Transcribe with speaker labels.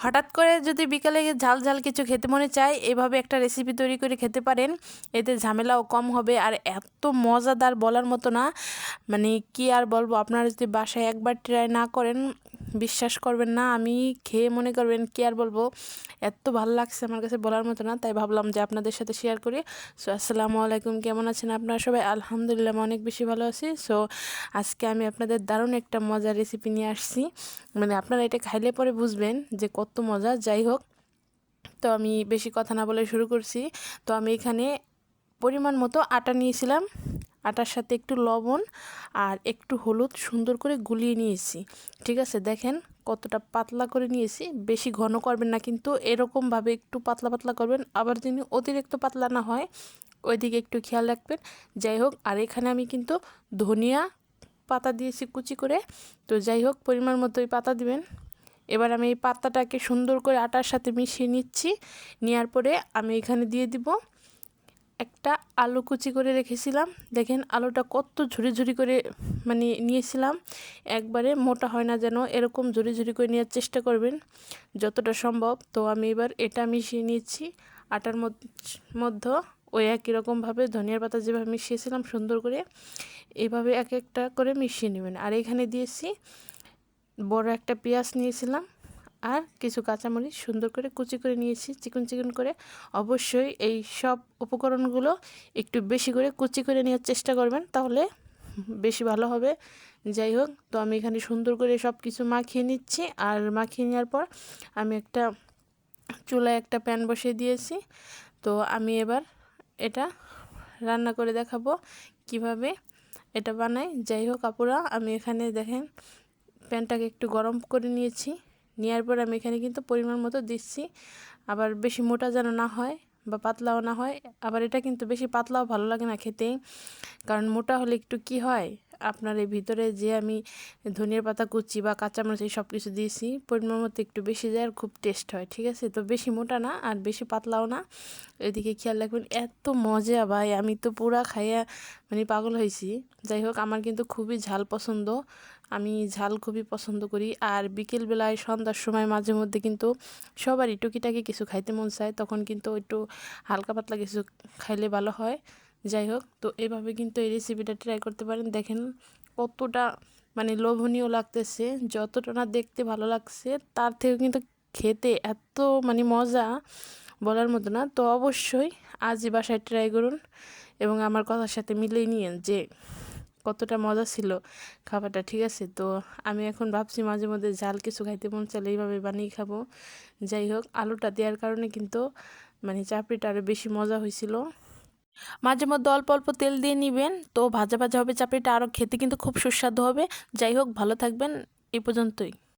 Speaker 1: হঠাৎ করে যদি বিকালে ঝাল ঝাল কিছু খেতে মনে চায়, এভাবে একটা রেসিপি তৈরি করে খেতে পারেন। এতে ঝামেলাও কম হবে। আর এত মজাদার বলার মতো না। মানে কি আর বলব, আপনারা যদি বাসায় একবার ট্রাই না করেন বিশ্বাস করবেন না, আমি খেয়ে মনে করবেন কি আর বলব, এত ভালো লাগছে আমার কাছে বলার মতো না, তাই ভাবলাম যে আপনাদের সাথে শেয়ার করি। সো আসসালামু আলাইকুম, কেমন আছেন আপনারা সবাই? আলহামদুলিল্লাহ, আমি অনেক বেশি ভালো আছি। সো আজকে আমি আপনাদের দারুণ একটা মজার রেসিপি নিয়ে আসছি। মানে আপনারা এটা খাইলে পরে বুঝবেন যে কত মজা, যাই হোক। তো আমি বেশি কথা না বলে শুরু করছি। তো আমি এখানে পরিমাণ মতো আটা নিয়েছিলাম। আটার সাথে একটু লবণ আর একটু হলুদ সুন্দর করে গুলিয়ে নিয়েছি। ঠিক আছে? দেখেন কতটা পাতলা করে নিয়েছি। বেশি ঘন করবেন না কিন্তু এরকমভাবে একটু পাতলা পাতলা করবেন। আবার যিনি অতিরিক্ত পাতলা না হয়, ওইদিকে একটু খেয়াল রাখবেন। যাই হোক, আর এখানে আমি কিন্তু ধনিয়া পাতা দিয়েছি কুচি করে। তো যাই হোক, পরিমাণ মতো ওই পাতা দিবেন। এবার আমি এই পাতাটাকে সুন্দর করে আটার সাথে মিশিয়ে নিচ্ছি। নেওয়ার পরে আমি এখানে দিয়ে দিব একটা আলু কুচি করে রেখেছিলাম। দেখেন আলুটা কত ঝুড়ি ঝুড়ি করে মানে নিয়েছিলাম। একবারে মোটা হয় না যেন, এরকম ঝুড়ি ঝুড়ি করে নেওয়ার চেষ্টা করবেন, যতটা সম্ভব। তো আমি এবার এটা মিশিয়ে নিয়েছি। আটার মধ্যে ওই একই রকমভাবে ধনিয়ার পাতা যেভাবে মিশিয়েছিলাম সুন্দর করে, এভাবে এক একটা করে মিশিয়ে নেবেন। আর এখানে দিয়েছি বড় একটা পেঁয়াজ নিয়েছিলাম। আর কিছু কাঁচামরিচ সুন্দর করে কুচি করে নিয়েছি, চিকন চিকন করে। অবশ্যই এই সব উপকরণগুলো একটু বেশি করে কুচি করে নেওয়ার চেষ্টা করবেন, তাহলে বেশি ভালো হবে। যাই হোক, তো আমি এখানে সুন্দর করে সব কিছু মাখিয়ে নিচ্ছি, আর মাখিয়ে নেওয়ার পর আমি একটা চুলায় একটা প্যান বসিয়ে দিয়েছি। তো আমি এবার এটা রান্না করে দেখাবো কীভাবে এটা বানাই। যাই হোক, আপুরা, আমি এখানে দেখেন, প্যানটাকে একটু গরম করে নিয়েছি। নেওয়ার পর আমি এখানে কিন্তু পরিমাণ মতো দিচ্ছি। আবার বেশি মোটা যেন না হয় বা পাতলাও না হয়, আবার এটা কিন্তু বেশি পাতলাও ভালো লাগে না খেতে। কারণ মোটা হলে একটু কি হয়? আপনার এই ভিতরে যে আমি ধনিয়ার পাতা কুচি বা কাঁচামরিচ এই সব কিছু দিয়েছি, পরিমাণ মতো একটু বেশি যায় আর খুব টেস্ট হয়, ঠিক আছে? তো বেশি মোটা না আর বেশি পাতলাও না। এদিকে খেয়াল রাখবেন, এত মজা ভাই! আমি তো পুরা খাইয়া মানে পাগল হয়েছি। যাই হোক, আমার কিন্তু খুবই ঝাল পছন্দ। আমি ঝাল খুবই পছন্দ করি। আর বিকেলবেলায় সন্ধ্যার সময় মাঝে মধ্যে কিন্তু সবারই টুকিটাকি কিছু খাইতে মন চায়, তখন কিন্তু একটু হালকা পাতলা কিছু খাইলে ভালো হয়। যাই হোক, তো এভাবে কিন্তু এই রেসিপিটা ট্রাই করতে পারেন। দেখেন কতটা মানে লোভনীয় লাগতেছে, যতটা না দেখতে ভালো লাগছে, তার থেকে কিন্তু খেতে এত মানে মজা বলার মতো না। তো অবশ্যই আজই বাসায় ট্রাই করুন এবং আমার কথার সাথে মিলেই নিয়ে যে কতটা মজা ছিল খাবারটা, ঠিক আছে? তো আমি এখন ভাবছি মাঝে মধ্যে ঝাল কিছু খাইতে মন চাইলে এইভাবে বানিয়ে খাব। যাই হোক, আলুটা দেওয়ার কারণে কিন্তু মানে চাপড়িটা আরও বেশি মজা হয়েছিল মাঝে মধ্যে অল্প অল্প তেল দিয়ে নেবেন। তো ভাজা ভাজা হবে চাপড়িটা আরও খেতে কিন্তু খুব সুস্বাদু হবে। যাই হোক, ভালো থাকবেন। এই পর্যন্তই।